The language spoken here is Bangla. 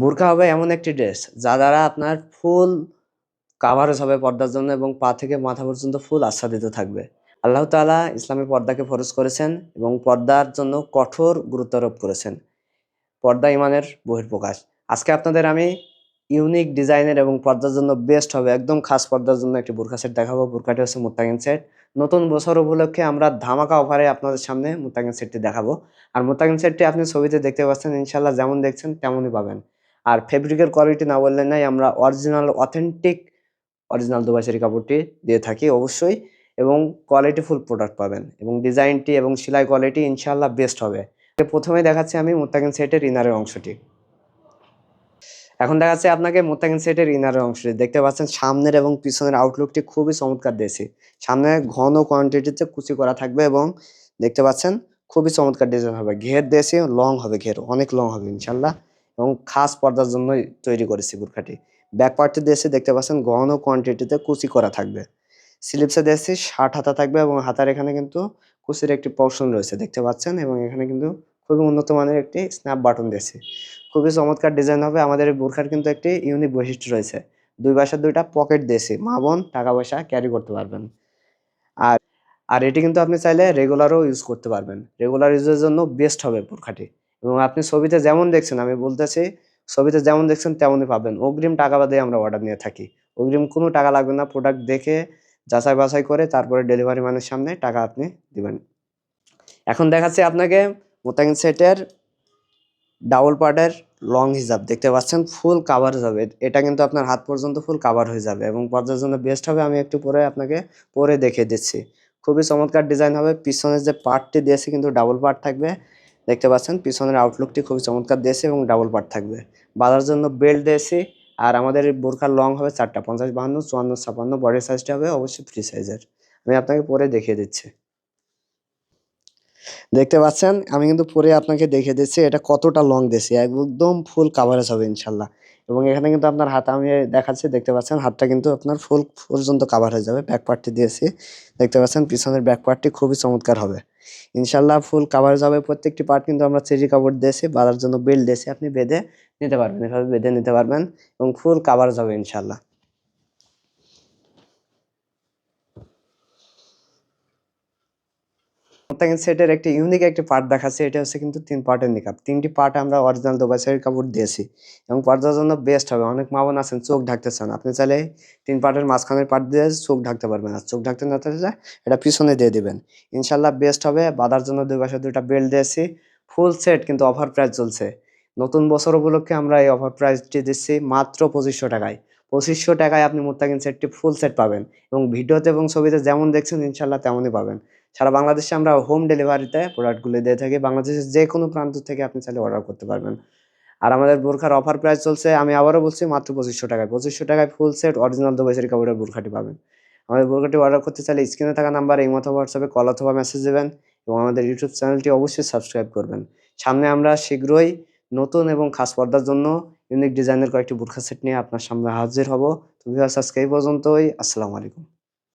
বোরকা হবে এমন একটি ড্রেস যা দ্বারা আপনার ফুল কাভারেজ হবে পর্দার জন্য এবং পা থেকে মাথা পর্যন্ত ফুল আচ্ছাদিত থাকবে। আল্লাহ তাআলা ইসলামী পর্দাকে ফরজ করেছেন এবং পর্দার জন্য কঠোর গুরুত্ব আরোপ করেছেন। পর্দা ইমানের বহিঃপ্রকাশ। আজকে আপনাদের আমি ইউনিক ডিজাইনের এবং পর্দার জন্য বেস্ট হবে, একদম খাস পর্দার জন্য একটি বোরকা সেট দেখাবো। বোরকাটি হচ্ছে মুত্তাকিন সেট নতুন বছর উপলক্ষে আমরা ধামাকা অফারে আপনাদের সামনে মুত্তাকিন সেটটি দেখাবো। আর মুত্তাকিন সেটটি আপনি ছবিতে দেখতে পাচ্ছেন ইনশাল্লাহ যেমন দেখছেন তেমনই পাবেন। আর ফেব্রিকের কোয়ালিটি না বললে নাই, আমরা অরিজিনাল অথেন্টিক অরিজিনাল দুবাইশেরি কাপড়টি দিয়ে থাকি অবশ্যই এবং কোয়ালিটি ফুল প্রোডাক্ট পাবেন এবং ডিজাইনটি এবং সেলাই কোয়ালিটি ইনশাল্লাহ বেস্ট হবে। প্রথমে দেখাচ্ছি আমি মুত্তাকিন সেটের ইনারের অংশটি। এখন দেখাচ্ছে আপনাকে মোত্তাকিন সেটের ইনারের অংশটি। দেখতে পাচ্ছেন সামনের এবং পিছনের আউটলুকটি খুবই চমৎকার দিয়েছি। সামনে ঘন কোয়ান্টিটিতে কুচি করা থাকবে এবং দেখতে পাচ্ছেন খুবই চমৎকার ডিজাইন হবে। ঘের দিয়েছি লং হবে ঘের, অনেক লং হবে ইনশাল্লাহ এবং খাস পর্দার জন্যই তৈরি করেছি বুরখাটি ব্যাক দিয়েছি দেখতে পাচ্ছেন ঘন কোয়ান্টিটিতে কুচি করা থাকবে। স্লিপসে দিয়েছি ষাট হাতা থাকবে এবং হাতার এখানে কিন্তু কুচির একটি পোর্শন রয়েছে, দেখতে পাচ্ছেন? এবং এখানে কিন্তু খুবই উন্নত মানের একটি স্ন্যাপ বাটন দিয়েছি খুবই চমৎকার ডিজাইন হবে। আমাদের এই বোরখার কিন্তু একটি ইউনিক বৈশিষ্ট্য রয়েছে। দুই পাশে দুইটা পকেট দিয়েছি মা বোন, টাকা পয়সা ক্যারি করতে পারবেন। আর আর এটি কিন্তু আপনি চাইলে রেগুলারও ইউজ করতে পারবেন। রেগুলার ইউজের জন্য বেস্ট হবে বোরখাটি এবং আপনি ছবিতে যেমন দেখছেন, আমি বলতেছি, ছবিতে যেমন দেখছেন তেমনই পাবেন। অগ্রিম টাকা বাদে আমরা অর্ডার নিয়ে থাকি। অগ্রিম কোনো টাকা লাগবে না প্রোডাক্ট দেখে যাচাই বাছাই করে তারপরে ডেলিভারি ম্যানের সামনে টাকা আপনি দিবেন। এখন দেখাচ্ছি আপনাকে মোতাকিন সেটের ডাবল পার্টের লং হিসাব দেখতে পাচ্ছেন ফুল কাভার যাবে। এটা কিন্তু আপনার হাত পর্যন্ত ফুল কাভার হয়ে যাবে এবং পর্দার জন্য বেস্ট হবে, আমি একটু পরে আপনাকে পরে দেখিয়ে দিচ্ছি। খুবই চমৎকার ডিজাইন হবে। পিছনের যে পার্টটি দিয়েছে কিন্তু ডাবল পার্ট থাকবে। দেখতে পাচ্ছেন, পিছনের আউটলুকটি খুবই চমৎকার দিয়েছে এবং ডাবল পার্ট থাকবে। বাঁধার জন্য বেল্ট দিয়েছি আর আমাদের বোরখার লং হবে চারটা, পঞ্চাশ বাহান্ন, চুয়ান্ন, ছাপান্ন বডি সাইজটা হবে অবশ্যই ফ্রি সাইজের আমি আপনাকে পরে দেখিয়ে দিচ্ছি। দেখতে পাচ্ছেন, আমি কিন্তু পরে আপনাকে দেখে দিচ্ছি এটা কতটা লং দিয়েছি একদম ফুল কাভারেজ হবে ইনশাল্লাহ। এবং এখানে কিন্তু আপনার হাত, আমি দেখাচ্ছি, দেখতে পাচ্ছেন, হাতটা কিন্তু আপনার ফুল পর্যন্ত কাভার হয়ে যাবে ব্যাক পার্টটি দিয়েছি। দেখতে পাচ্ছেন, পিছনের ব্যাক পার্টটি খুবই চমৎকার হবে। ইনশাল্লাহ ফুল কাভারেজ যাবে প্রত্যেকটি পার্ট কিন্তু আমরা থ্রি কাপড় দিয়েছি, বাঁধার জন্য বেল্ট দিয়েছি, আপনি বেঁধে নিতে পারবেন, এভাবে বেঁধে নিতে পারবেন এবং ফুল কাভারেজ যাবে ইনশাল্লাহ। মোত্তাকিন সেটের একটি ইউনিক একটি পার্ট দেখাচ্ছে, এটা হচ্ছে কিন্তু তিন পার্টের নিকাপ তিনটি পার্ট আমরা অরিজিনাল দুবাই সাইড কাপড় দিয়েছি এবং পর্দার জন্য বেস্ট হবে। অনেক মা বোন আছেন, চোখ ঢাকতে চান। আপনি চাইলে তিন পার্টের মাঝখানের পার্ট দিয়ে চোখ ঢাকতে পারবেন আর চোখ ঢাকতে না চাইলে এটা পিছনে দিয়ে দেবেন। ইনশাল্লাহ বেস্ট হবে। বাঁধার জন্য দুই পাশে দুইটা বেল্ট দিয়েছি। ফুল সেট কিন্তু অফার প্রাইস চলছে। নতুন বছর উপলক্ষে আমরা এই অফার প্রাইসটি দিচ্ছি মাত্র পঁচিশশো টাকায়। পঁচিশশো টাকায় আপনি মোত্তাকিন সেটটি ফুল সেট পাবেন এবং ভিডিওতে এবং ছবিতে যেমন দেখছেন, ইনশাল্লাহ তেমনই পাবেন। সারা বাংলাদেশে আমরা হোম ডেলিভারিতে প্রোডাক্টগুলো দিয়ে থাকি। বাংলাদেশের যে কোনো প্রান্ত থেকে আপনি চাইলে অর্ডার করতে পারবেন। আর আমাদের বোরখার অফার প্রাইস চলছে, আমি আবারও বলছি মাত্র পঁচিশশো টাকায়। পঁচিশশো টাকায় ফুল সেট অরিজিনাল দুবাইশের কাপড়ের বোরখাটি পাবেন। আমাদের বোরখাটি অর্ডার করতে চাইলে স্ক্রিনে থাকা নাম্বার এই মতো হোয়াটসঅ্যাপে কল অথবা মেসেজ দেবেন এবং আমাদের ইউটিউব চ্যানেলটি অবশ্যই সাবস্ক্রাইব করবেন। সামনে আমরা শীঘ্রই নতুন এবং খাস পর্দার জন্য ইউনিক ডিজাইনের কয়েকটি বোরখা সেট নিয়ে আপনার সামনে হাজির হব। তো ভিউয়ার্স আজকে এই পর্যন্তই। আসসালামু আলাইকুম।